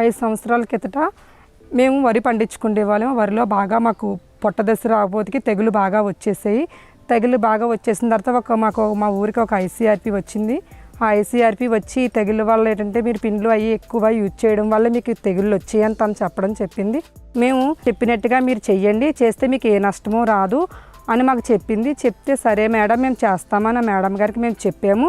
ఐదు సంవత్సరాల కిందట మేము వరి పండించుకునే వాళ్ళం. వరిలో బాగా మాకు పొట్ట దశ రాబోతికి తెగులు బాగా వచ్చేసాయి. తెగులు బాగా వచ్చేసిన తర్వాత ఒక మాకు మా ఊరికి ఒక ఐసీఆర్పి వచ్చింది. ఆ ఐసీఆర్పి వచ్చి తెగులు వల్ల ఏంటంటే మీరు పిండ్లు అవి ఎక్కువ యూజ్ చేయడం వల్ల మీకు తెగుళ్ళు వచ్చాయని అని తను చెప్పడం చెప్పింది. మేము చెప్పినట్టుగా మీరు చెయ్యండి. చేస్తే మీకు ఏ నష్టమో రాదు అని మాకు చెప్పింది. చెప్తే సరే మేడం మేము చేస్తామని మేడం గారికి మేము చెప్పాము.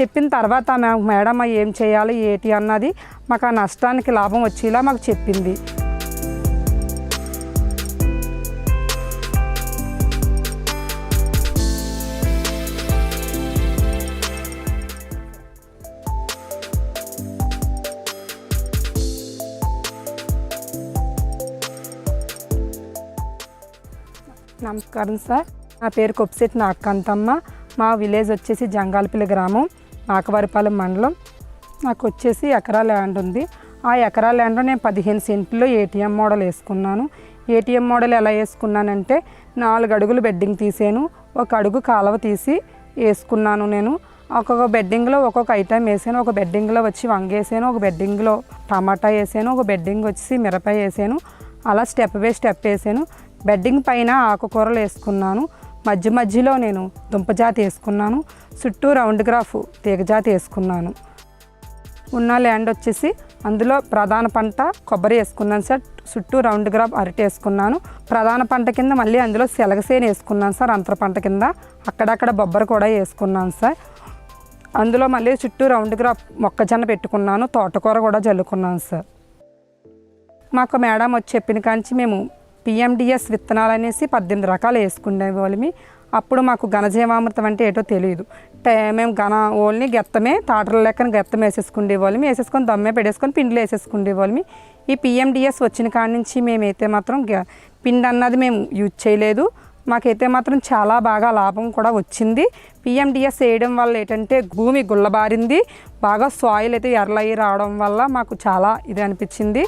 చెప్పిన తర్వాత మేడం ఏం చేయాలి ఏంటి అన్నది మాకు ఆ నష్టానికి లాభం వచ్చేలా మాకు చెప్పింది. నమస్కారం సార్. నా పేరు కొప్పిశెట్టి నాకంతమ్మ మా విలేజ్ వచ్చేసి జంగాలపల్లి గ్రామం. ఆకవారిపాలెం మండలం. నాకు వచ్చేసి ఎకరా ల్యాండ్ ఉంది. ఆ ఎకరా ల్యాండ్లో నేను పదిహేను సెంట్లో ఏటీఎం మోడల్ వేసుకున్నాను. ఏటీఎం మోడల్ ఎలా వేసుకున్నానంటే నాలుగు అడుగులు బెడ్డింగ్ తీసాను. ఒక అడుగు కాలువ తీసి వేసుకున్నాను నేను. ఒక్కొక్క బెడ్డింగ్లో ఒక్కొక్క ఐటెం వేసాను. ఒక బెడ్డింగ్లో వచ్చి వంగ వేసాను. ఒక బెడ్డింగ్లో టమాటా వేసాను. ఒక బెడ్డింగ్ వచ్చి మిరప వేసాను. అలా స్టెప్ బై స్టెప్ వేసాను. బెడ్డింగ్ పైన ఆకుకూరలు వేసుకున్నాను. మధ్య మధ్యలో నేను దుంపజాతి వేసుకున్నాను. చుట్టూ రౌండ్ గ్రాఫ్ తీగజాతి వేసుకున్నాను. ఉన్న ల్యాండ్ వచ్చేసి అందులో ప్రధాన పంట కొబ్బరి వేసుకున్నాను సార్. చుట్టూ రౌండ్ గ్రాఫ్ అరటి వేసుకున్నాను. ప్రధాన పంట కింద మళ్ళీ అందులో శలగసేను వేసుకున్నాను సార్ అంతర పంట కింద. అక్కడక్కడ బొబ్బరి కూడా వేసుకున్నాను సార్. అందులో మళ్ళీ చుట్టూ రౌండ్ గ్రాఫ్ మొక్కజొన్న పెట్టుకున్నాను తోటకూర కూడా జల్లుకున్నాను సార్. మాకు మేడం వచ్చి చెప్పిన కాంచి మేము పిఎండిఎస్ విత్తనాలు అనేసి పద్దెనిమిది రకాలు వేసుకునే వాళ్ళమి అప్పుడు మాకు ఘనజీవామృతం అంటే ఏటో తెలియదు మేము ఘన ఓన్లీ గెత్తమే తాటల లెక్కన గెత్తం వేసేసుకునే వాళ్ళమి వేసేసుకొని దమ్మే పెట్టేసుకొని పిండిలు వేసేసుకునే వాళ్ళమి ఈ పిఎండిఎస్ వచ్చిన కాడి నుంచి మేమైతే మాత్రం పిండి అన్నది మేము యూజ్ చేయలేదు. మాకైతే మాత్రం చాలా బాగా లాభం కూడా వచ్చింది. పిఎండిఎస్ వేయడం వల్ల ఏంటంటే భూమి గుల్లబారింది. బాగా సాయిల్ అయితే ఎర్రలయ్యి రావడం వల్ల మాకు చాలా ఇది అనిపించింది.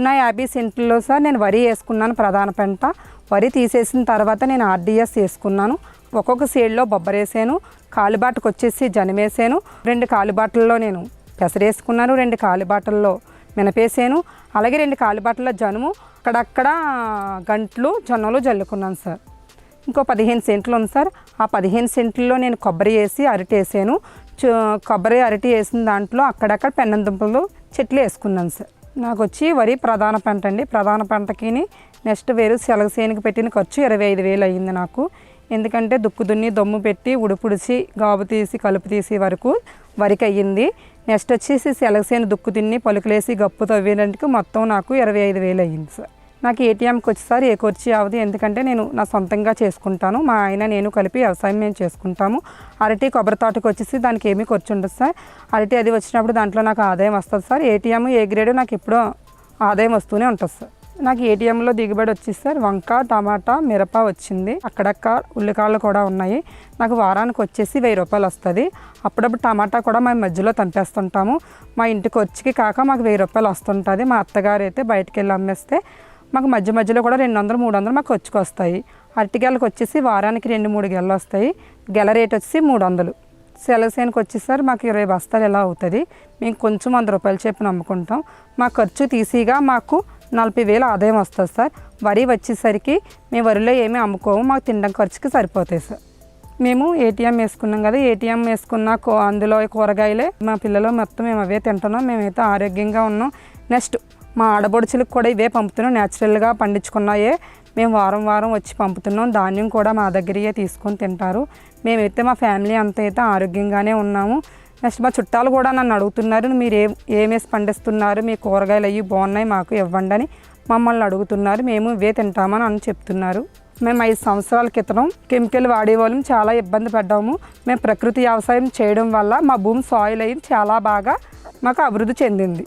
ఉన్న యాభై సెంట్లలో సార్ నేను వరి వేసుకున్నాను ప్రధాన పంట. వరి తీసేసిన తర్వాత నేను ఆర్డీఎస్ వేసుకున్నాను. ఒక్కొక్క సైడ్లో బొబ్బరేసాను కాలుబాటకు వచ్చేసి జనమేసాను రెండు కాలుబాటల్లో నేను పెసరేసుకున్నాను రెండు కాలుబాటల్లో మినపేసాను. అలాగే రెండు కాలుబాటల్లో జనుము అక్కడక్కడ గంట్లు జొన్నలు జల్లుకున్నాను సార్. ఇంకో పదిహేను సెంట్లు ఉంది సార్. ఆ పదిహేను సెంట్లలో నేను కొబ్బరి వేసి అరటి వేసాను. కొబ్బరి అరటి వేసిన దాంట్లో అక్కడక్కడ పెన్నందుంపలు చెట్లు వేసుకున్నాను సార్. నాకు వచ్చి వరి ప్రధాన పంట అండి. ప్రధాన పంటకి నెక్స్ట్ వేరు సెలగసేనికి పెట్టిన ఖర్చు ఇరవై ఐదు వేలు అయ్యింది నాకు. ఎందుకంటే దుక్కు దున్ని దమ్ము పెట్టి ఉడుపుడిసి గాబు తీసి కలుపు తీసి వరకు వరికి అయ్యింది. నెక్స్ట్ వచ్చేసి శలగసేను దుక్కు తిన్ని పలుకులేసి గప్పు తవ్వేటందుకు మొత్తం నాకు ఇరవై ఐదు వేలు అయ్యింది సార్. నాకు ఏటీఎంకి వచ్చేసారి ఏ ఖర్చు అవ్వదు ఎందుకంటే నేను నా సొంతంగా చేసుకుంటాను. మా ఆయన నేను కలిపి వ్యవసాయం మేము చేసుకుంటాము. అరటి కొబ్బరి తోటకి వచ్చేసి దానికి ఏమీ ఖర్చు ఉండదు సార్. అరటి అది వచ్చినప్పుడు దాంట్లో నాకు ఆదాయం వస్తుంది సార్. ఏటీఎం ఏ గ్రేడ్ నాకు ఎప్పుడూ ఆదాయం వస్తూనే ఉంటుంది సార్. నాకు ఏటీఎంలో దిగుబడి వచ్చేసి సార్. వంక టమాటా మిరప వచ్చింది. అక్కడక్క ఉల్లికాయలు కూడా ఉన్నాయి. నాకు వారానికి వచ్చేసి వెయ్యి రూపాయలు వస్తుంది. అప్పుడప్పుడు టమాటా కూడా మేము మధ్యలో తంపేస్తుంటాము. మా ఇంటికి వచ్చికి కాక మాకు వెయ్యి రూపాయలు వస్తుంటుంది. మా అత్తగారు అయితే బయటికి వెళ్ళి అమ్మేస్తే మాకు మధ్య మధ్యలో కూడా రెండు వందలు మూడు వందలు మాకు ఖర్చుకొస్తాయి వస్తాయి అరటిగెలకు వచ్చేసి వారానికి రెండు మూడు గెలలు వస్తాయి. గెల రేట్ వచ్చి మూడు వందలు. సెలసేనికి వచ్చేసరి మాకు ఇరవై బస్తాలు ఎలా అవుతుంది? మేము కొంచెం వంద రూపాయలు చెప్పి నమ్ముకుంటాం. మా ఖర్చు తీసిగా మాకు నలభై వేలు ఆదాయం వస్తుంది సార్. వరి వచ్చేసరికి మేము వరిలో ఏమీ అమ్ముకోము మాకు తినడం ఖర్చుకి సరిపోతాయి సార్. మేము ఏటీఎం వేసుకున్నాం కదా ఏటీఎం వేసుకున్న అందులో కూరగాయలే మా పిల్లలు మొత్తం మేము అవే తింటున్నాం. మేమైతే ఆరోగ్యంగా ఉన్నాం. నెక్స్ట్ మా ఆడబొడుచులకు కూడా ఇవే పంపుతున్నాం. న్యాచురల్గా పండించుకున్నాయే. మేము వారం వారం వచ్చి పంపుతున్నాం. ధాన్యం కూడా మా దగ్గరయే తీసుకొని తింటారు. మేమైతే మా ఫ్యామిలీ అంతా అయితే ఆరోగ్యంగానే ఉన్నాము. నెక్స్ట్ మా చుట్టాలు కూడా నన్ను అడుగుతున్నారు. మీరు ఏ ఏమేసి పండిస్తున్నారు? మీ కూరగాయలు అవి బాగున్నాయి మాకు ఇవ్వండి అని మమ్మల్ని అడుగుతున్నారు. మేము ఇవే తింటామని అని చెప్తున్నారు. మేము ఐదు సంవత్సరాల క్రితం కెమికల్ వాడేవాళ్ళం చాలా ఇబ్బంది పడ్డాము. మేము ప్రకృతి వ్యవసాయం చేయడం వల్ల మా భూమి సాయిల్ అయ్యి చాలా బాగా మాకు అభివృద్ధి చెందింది.